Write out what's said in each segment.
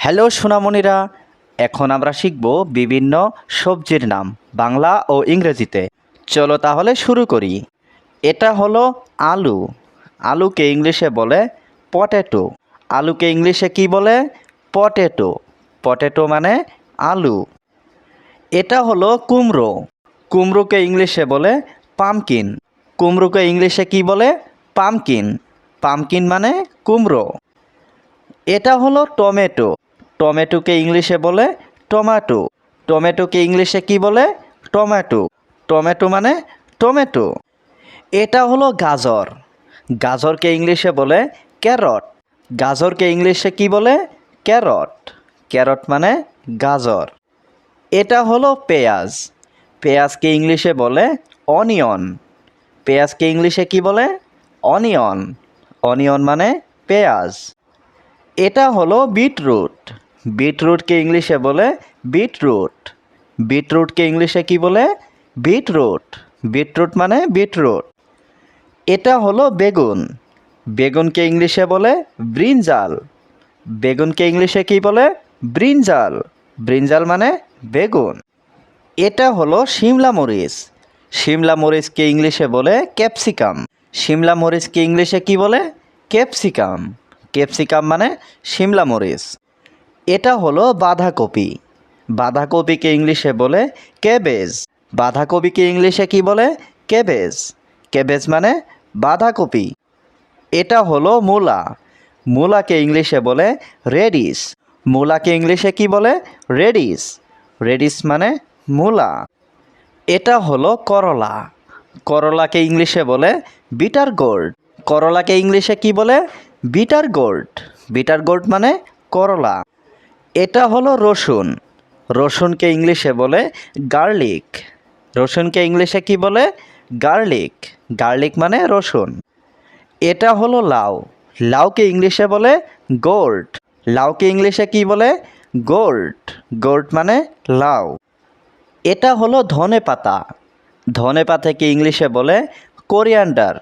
Hello সোনামণিরা, এখন আমরা শিখব বিভিন্ন সবজির নাম বাংলা ও ইংরেজিতে। চলো তাহলে শুরু করি। এটা হলো আলু। আলুকে ইংলিশে বলে পটেটো। আলুকে ইংলিশে কি বলে? পটেটো। পটেটো মানে আলু। এটা হলো কুমড়ো। কুমড়োকে ইংলিশে বলে পামকিন। কুমড়োকে ইংলিশে কি বলে? পামকিন। পামকিন মানে কুমড়ো। এটা হলো টমেটো। টমেটোকে ইংলিশে বলে টমেটো। টমেটোকে ইংলিশে কি বলে? টমেটো। টমেটো মানে টমেটো। এটা হলো গাজর। গাজরকে ইংলিশে বলে ক্যারট। গাজরকে ইংলিশে কি বলে? ক্যারট। ক্যারট মানে গাজর। এটা হলো পেঁয়াজ। পেঁয়াজকে ইংলিশে বলে অনিয়ন। পেঁয়াজকে ইংলিশে কি বলে? অনিয়ন। অনিয়ন মানে পেঁয়াজ। এটা হলো বিটরুট। বিটরুটকে ইংলিশে বলে বিটরুট। বিটরুটকে ইংলিশে কি বলে? বিটরুট। বিটরুট মানে বিটরুট। এটা হলো বেগুন। বেগুনকে ইংলিশে বলে ব্রিনজাল বেগুনকে ইংলিশে কি বলে? ব্রিনজাল ব্রিনজাল মানে বেগুন। এটা হলো শিমলা মরিচ। শিমলা মরিচকে ইংলিশে বলে ক্যাপসিকাম। শিমলা মরিচকে ইংলিশে কি বলে? ক্যাপসিকাম। ক্যাপসিকাম মানে শিমলা মরিচ। এটা হলো বাঁধাকপি। বাঁধাকপিকে ইংলিশে বলে ক্যাবেজ। বাঁধাকপিকে ইংলিশে কি বলে? ক্যাবেজ। ক্যাবেজ মানে বাঁধাকপি। এটা হলো মূলা। মূলাকে ইংলিশে বলে রেডিস মূলাকে ইংলিশে কি বলে? রেডিস রেডিস মানে মূলা। এটা হলো করলা। করলাকে ইংলিশে বলে বিটার গোল্ড করলাকে ইংলিশে কি বলে? বিটার গোল্ড বিটার গোল্ড মানে করলা। এটা হলো রসুন। রসুনকে ইংলিশে বলে গার্লিক। রসুনকে ইংলিশে কি বলে? গার্লিক। গার্লিক মানে রসুন। এটা হলো লাউ। লাউকে ইংলিশে বলে গোল্ড। লাউকে ইংলিশে কি বলে? গোল্ড। গোল্ড মানে লাউ। এটা হলো ধনে পাতা। ধনে পাতাকে ইংলিশে বলে কোরিয়ান্ডার।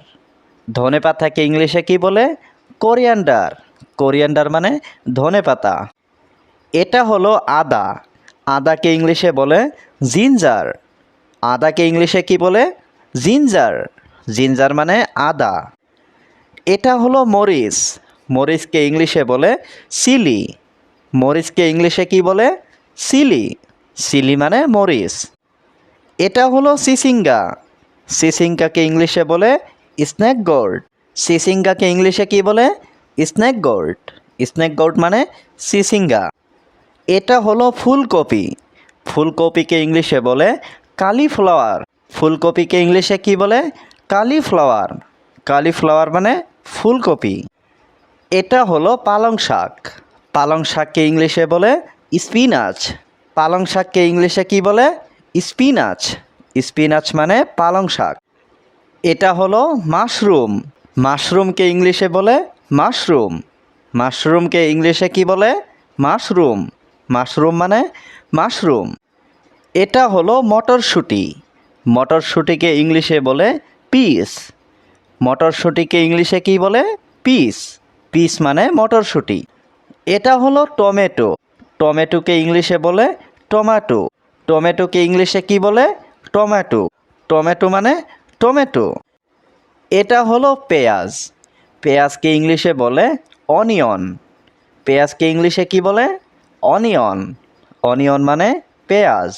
ধনে পাতাকে ইংলিশে কি বলে? কোরিয়ান্ডার। কোরিয়ান্ডার মানে ধনে পাতা। এটা হলো আদা। আদাকে ইংলিশে বলে জিঞ্জার। আদাকে ইংলিশে কি বলে? জিঞ্জার। জিঞ্জার মানে আদা। এটা হলো মরিচ। মরিচকে ইংলিশে বলে সিলি। মরিচকে ইংলিশে কি বলে? সিলি। সিলি মানে মরিচ। এটা হলো সিসিঙ্গা। সিসিঙ্গাকে ইংলিশে বলে স্ন্যাক গোল্ড। সিসিঙ্গাকে ইংলিশে কি বলে? Snack gold. স্ন্যাক গোল্ড মানে সিসিঙ্গা। এটা হলো ফুলকপি। ফুলকপিকে ইংলিশে বলে কালিফ্লাওয়ার ফুলকপিকে ইংলিশে কি বলে? কালিফ্লাওয়ার কালিফ্লাওয়ার মানে ফুলকপি। এটা হলো পালং শাক। পালং শাককে ইংলিশে বলে স্পিনাচ পালং শাককে ইংলিশে কি বলে? স্পিনাচ স্পিনাচ মানে পালং শাক। এটা হলো মাশরুম মাশরুমকে ইংলিশে বলে মাশরুম মাশরুমকে ইংলিশে কি বলে? মাশরুম মাশরুম মানে মাশরুম। এটা হলো মটরশুঁটি। মটরশুঁটিকে ইংলিশে বলে পিস। মটরশুঁটিকে ইংলিশে কি বলে? পিস। পিস মানে মটরশুঁটি। এটা হলো টমেটো। টমেটোকে ইংলিশে বলে টমেটো। টমেটোকে ইংলিশে কি বলে? টমেটো। টমেটো মানে টমেটো। এটা হলো পেঁয়াজ। পেঁয়াজকে ইংলিশে বলে অনিয়ন। পেঁয়াজকে ইংলিশে কি বলে? অনিয়ন অনিয়ন মানে পেঁয়াজ।